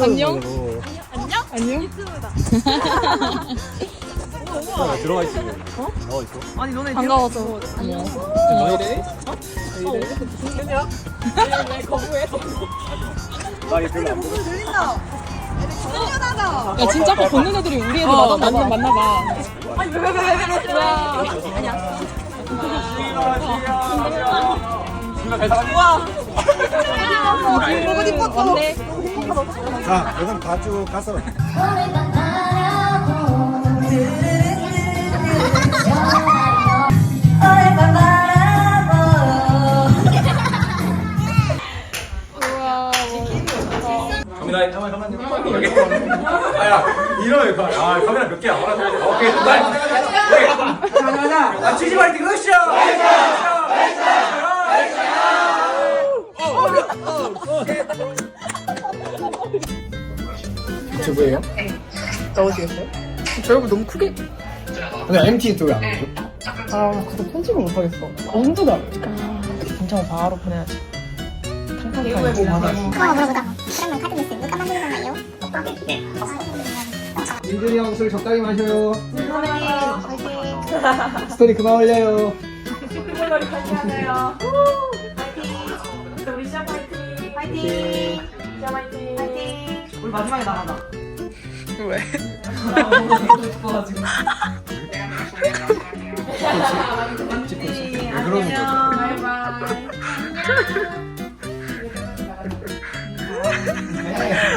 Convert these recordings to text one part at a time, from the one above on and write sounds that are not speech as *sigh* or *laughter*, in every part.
안녕? 안녕? 안녕? 어, 들어가 있어. 어? 나와 있어. 아니 너네 반가워서. 뭐 이래? 나 이거 별로 안 보고. 들린다. 야 진짜 아까 걷는 애들이 우리 애들 맞아, 맞나, 맞나 봐. 아니 왜 왜 왜 왜 우와. 보고 싶었어. 자, 여러분 다쭉 가서. 여기. 아야 이러면 가. 아 카메라 몇 개야? 오케이. 나. 오케이. 가자 가자. 아 치지 말고 으쌰. 저 뭐예요? 나오시겠어요? 저 얼굴 너무 크게. 근데 MT 쪽에 안 오죠? 아, 그거 편집을 못하겠어. 온도가. 괜찮아, 바로 보내야지. 어, 물어보다. 그러면 카드 뉴스 누가 만드는 건가요? 민준이 형 술 적당히 마셔요. 스토리 그만 올려요. 우리 시작 파이팅. 파이팅. 시작 파이팅. 파이팅. 우리 마지막에 나가자. 왜? 왜 그러는 거죠?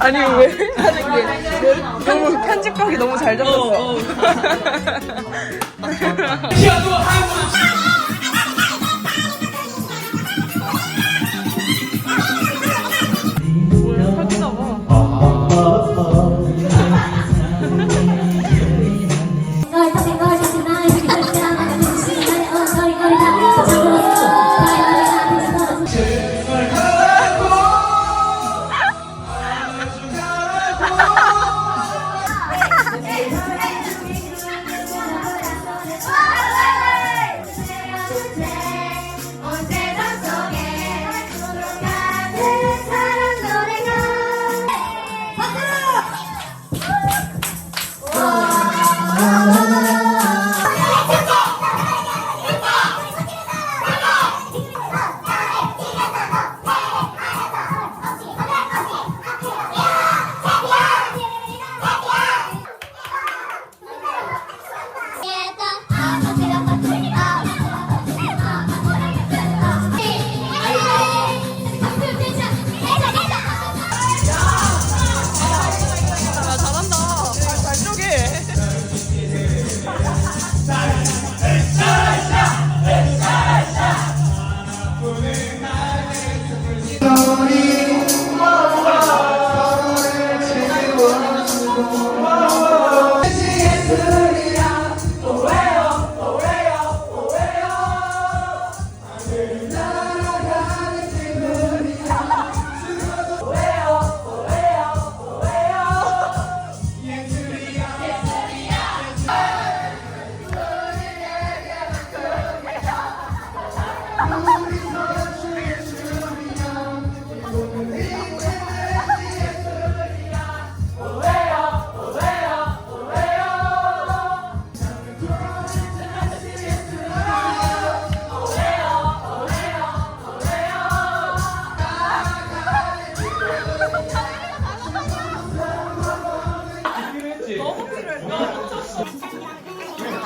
아니, 왜? 하는 게. 너무 편집각이 너무 잘 잡혔어. *laughs* Oh.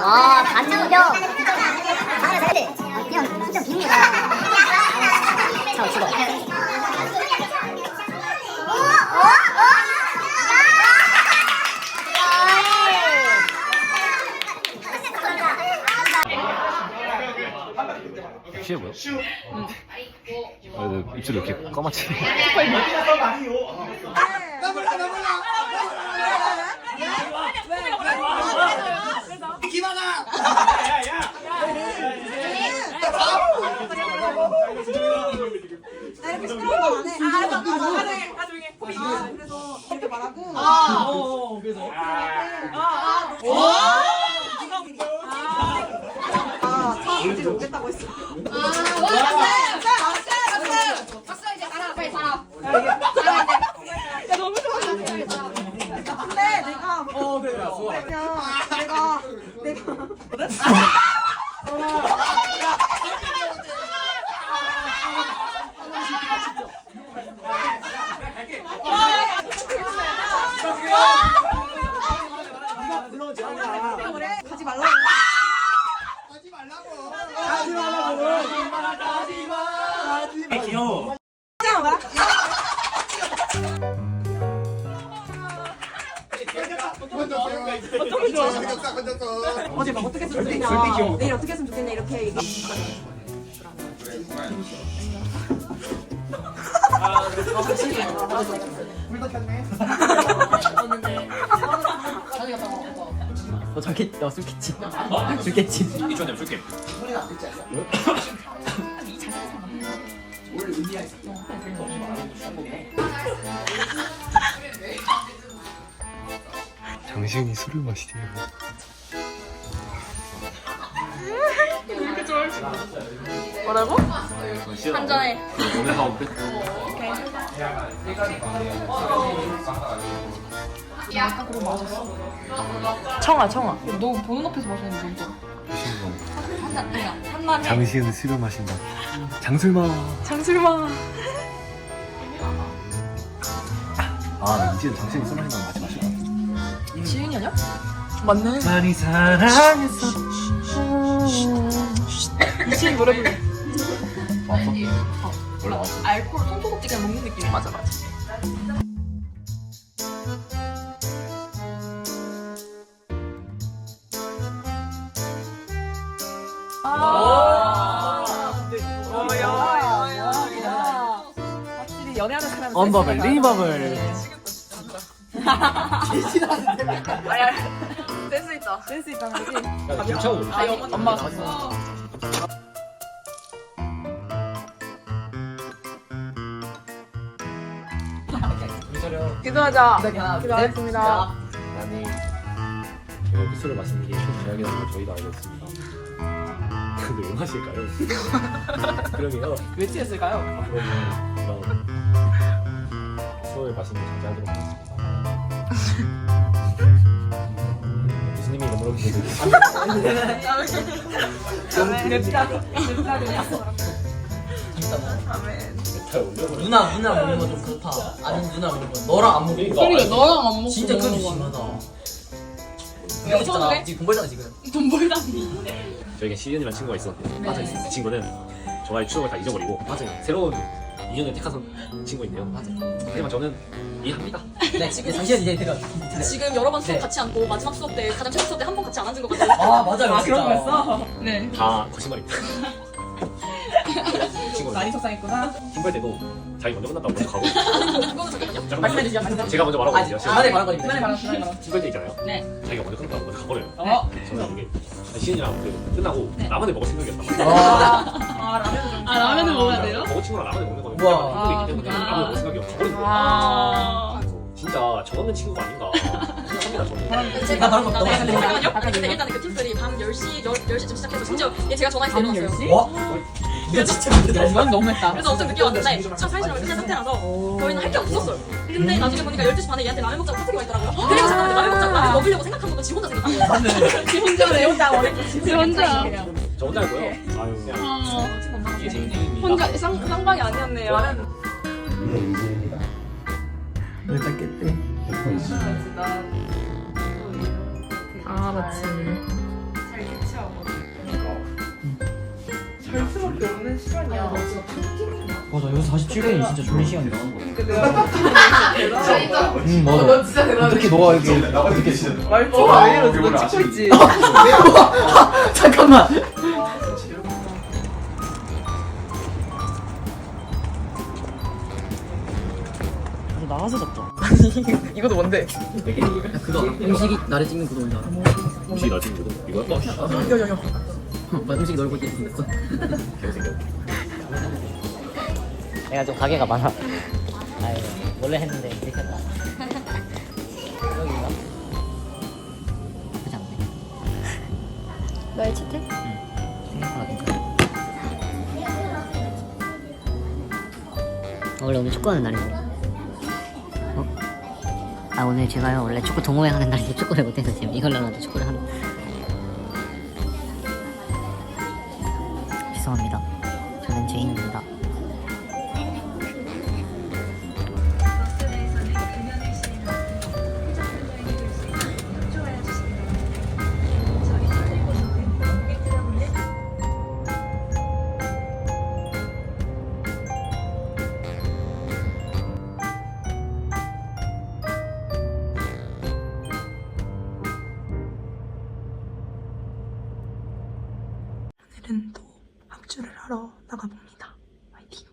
아, 반장이죠? 아, 근데 그냥 진짜 빕니다. 자, 죽어. 어? 어? 어? 쉬해 보여? 응. 입술이 이렇게 까맣지? 나 이렇게 시끄러운 거안 해. 아, 알았어. 나중에 나중에. 아, 그래서 이렇게 말하고. 아, 어, 어, 그래서. 아, 아, 오. 아, 아, 차 어디로 오겠다고 했어. 아, 와, 박수, 박수, 박수, 박수 이제 가라, 빨리 가라. 야, 너무 좋아. 근데 내가 어 그래 그냥 내가 내가 *laughs* 어제 막 어떻게 했으면 좋겠냐 내일 어떻게 했으면 좋겠냐 이렇게 얘기 너 저기 너 술겠지? 술겠지? 내면 줄게. 당신이 술을 마시대요. 뭐라고? 한 잔에. 오늘 하고 끝. 청아 청아. 너 보는 앞에서 마셨는데 먼저. 당신은 술을 마신다. 장술마. 장술마. 아, 이제는 당신이 술 마실 것같 아. 아니야? 맞네. 많이 사랑했어. 이지윤 노래 부르. 왔어? 원래 왔어. 알코올 통통찌개 먹는 느낌. 맞아 맞아. 확실히 연애하 언버블 리버블 센스 있다. 센스 있다. 거지. 야, 김창우. 아, 엄마가 샀어. 기도하자. 기도하겠습니다. 아니 이렇게 술을 마시는 게 최악이라는 걸 저희도 알고 있습니다. 근데 왜 마실까요? *laughs* 그러게요. 왜 취했을까요? 앞으로는 이런 술을 마시는 게 자제하도록 하겠습니다. 누나 누나 먹는 거 좀 그렇다 아니 누나 먹는 거. 너랑 안 먹는 거 그러니까 너랑 안 먹고 진짜 그게 심하다 이거 있잖아 지금. 돈 벌잖아. 지금 저에게 시연이라는 친구가 있었는데 맞아요. 그 친구는 저와의 추억을 다 잊어버리고 맞아요. 새로운 인연을 택한 친구인데요. 맞아요 하지만 저는 이해합니다. 네 지금 당신은 이제 내가 지금 여러 번 수업 네. 같이 앉고 마지막 수업 때 가장 최고 수업 때 한 번 같이 안 앉은 것 같아요. 아 맞아요 아 그런 거였어? 네. 다 거짓말입니다. *laughs* 친구는 많이 속상했구나. 팀볼 때도 자기 먼저 끝났다고 먼저 가고 그거는 잠깐만요. 잠깐만. 말씀해 주시죠 말씀해주시죠 제가 먼저 말하고 아 있어요. 그만해 말한 거입니다 그만해 말았어. 그만해 말았어. 팀볼 때 있잖아요. 네. 자기가 먼저 끝났다고 먼저 가버려요. 어. 저는 이게 시연이랑 그 끝나고 라면을 먹을 생각이었다. 와아 라면을 먹어야 돼요? 친구랑 라면을 먹는 거는 우와. 팀볼에 있기 때문에 라면을 먹을 생각이 없어 버린 거예요. 아. 진짜 정없는 친구가 아닌가 생각합니다 저는. 제가 네, 생각해요 잠깐만요. 근데 일단은 그 팀들이 밤 10시, 10시쯤 시작해서 심지어 얘 제가 전화해서 일어났어요. 와? 이거 진짜 이건 너무했다. 그래서 엄청 늦게 왔는데 첫 사회시험을 끝낸 상태라서 저희는 할 게 없었어요. 근데 나중에 보니까 12시 반에 얘한테 라면 먹자고 카톡이 와 있더라고요. 그리고 잠깐만 라면 먹자고 라면 먹으려고 생각한 것도 지 혼자 생각한 거예요. *laughs* 지 혼자 내 혼자 원래 지 혼자. 저 혼자고요. 아유 그냥 이게. 혼자 상 상방이 아니었네요. 일단 깼대. 아 맞지. 잘 수밖에 없는 시간이야. 맞아 여기서 47분이 진짜 좋은 시간이다 진짜. 응 맞아 너 진짜 대단해. 어떻게 너가 여기 어떻게 말투가 왜 이러지? 너 찍고 있지? *laughs* 잠깐만 나가서 잡자 *laughs* 이것도 뭔데? 그거 음식이 나를 찍는 구도 뭔지 알아? 혹시 나 지금 이거 이거 야야야. 막 음식이 널볼때 생겼어 개생겨. 내가 좀 가게가 많아. 아유, 원래 했는데 들켰다. 여기가? 그지 않네. 너의 채택? 생각보다 괜찮아. 어, 원래 오늘 축구하는 날이고. 어? 아 오늘 제가요 원래 축구 동호회 하는 날인데 축구를 못해서 지금 이걸로라도 축구를 하는 오늘은 또 합주를 하러 나가봅니다. 화이팅!